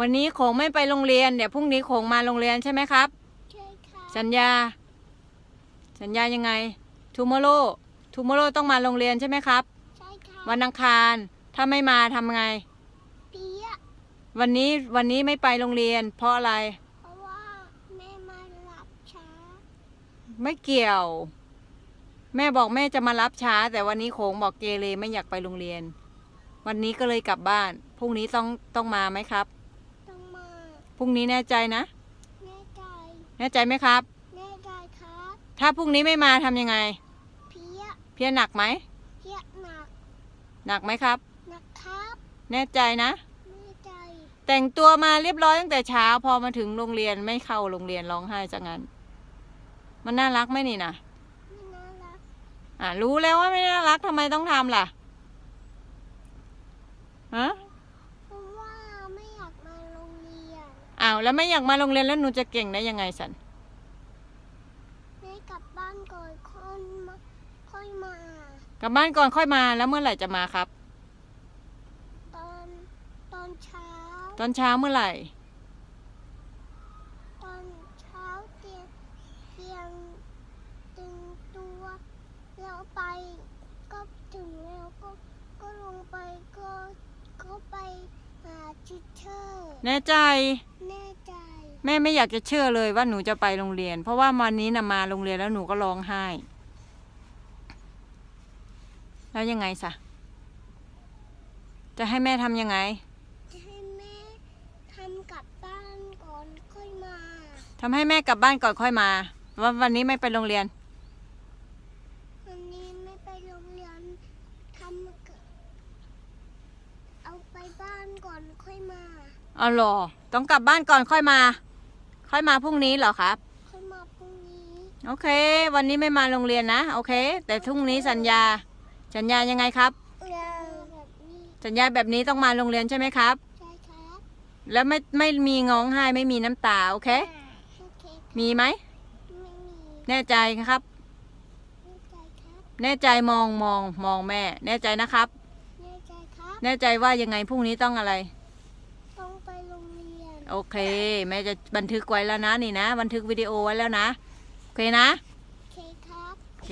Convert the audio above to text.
วันนี้โขงไม่ไปโรงเรียน เดี๋ยวพรุ่งนี้โขงมาโรงเรียนใช่ไหมครับ ใช่ค่ะสัญญา สัญญายังไง tomorrow tomorrow ต้องมาโรงเรียนใช่ไหมครับ ใช่ค่ะวันอังคารถ้าไม่มาทำไง เปียะวันนี้วันนี้ไม่ไปโรงเรียน เพราะอะไรเพราะว่าแม่มารับช้า ไม่เกี่ยว แม่บอกแม่จะมารับช้า แต่วันนี้โขงบอกเกเรไม่อยากไปโรงเรียน วันนี้ก็เลยกลับบ้านพรุ่งนี้ต้องต้องมาไหมครับต้องมา พรุ่งนี้แน่ใจนะ แน่ใจ แน่ใจไหมครับ แน่ใจครับถ้าพรุ่งนี้ไม่มาทำยังไง เพียะเพี้ยนหนักไหม เพียะหนักหนักไหมครับ หนักครับแน่ใจนะ แน่ใจแต่งตัวมาเรียบร้อยตั้งแต่เช้า พอมาถึงโรงเรียนไม่เข้าโรงเรียนร้องไห้จังงั้น มันน่ารักไหมนี่นะไม่น่ารักอะรู้แล้วว่าไม่น่ารักทำไมต้องทำล่ะฮะ เพราะว่าไม่อยากมาโรงเรียน อ้าวแล้วไม่อยากมาโรงเรียนแล้วหนูจะเก่งได้ยังไงสันแม่กลับบ้านก่อนค่อยมาค่อยมากลับบ้านก่อนค่อยมาแล้วเมื่อไหร่จะมาครับ ตอนตอนเช้า ตอนเช้าเมื่อไหร่ ตอนเช้าเตียงเตียงตึงตัวแล้วไปก็ถึงแล้วก็ก็ลงไปก็ก็ไปหาทิเชอร์แน่ใจแน่ใจ แม่ไม่อยากจะเชื่อเลยว่าหนูจะไปโรงเรียน เพราะว่าวันนี้นะมาโรงเรียนแล้วหนูก็ร้องไห้ แล้วยังไงสะจะให้แม่ทำยังไง จะให้แม่ทำกลับบ้านก่อนค่อยมาทำให้แม่กลับบ้านก่อนค่อยมาว่าวันนี้ไม่ไปโรงเรียน วันนี้ไม่ไปโรงเรียนทำกับเอาไปบ้านก่อนค่อยมา อ๋อเหรอ ต้องกลับบ้านก่อนค่อยมา ค่อยมาพรุ่งนี้เหรอครับ ค่อยมาพรุ่งนี้ โอเค วันนี้ไม่มาโรงเรียนนะ โอเค แต่พรุ่งนี้สัญญา สัญญายังไงครับเออแบบนี้ สัญญาแบบนี้ต้องมาโรงเรียนใช่ไหมครับ ใช่ครับแล้วไม่ไม่มีงองไห้ไม่มีน้ำตา โอเค โอเคมีไหม ไม่มีแน่ใจครับ แน่ใจครับแน่ใจมองมองมองแม่ แน่ใจนะครับ แน่ใจครับ แน่ใจว่ายังไงพรุ่งนี้ต้องอะไร ต้องไปโรงเรียน โอเค แม่จะบันทึกไว้แล้วนะนี่นะ บันทึกวิดีโอไว้แล้วนะ โอเคนะ โอเคครับ โอเค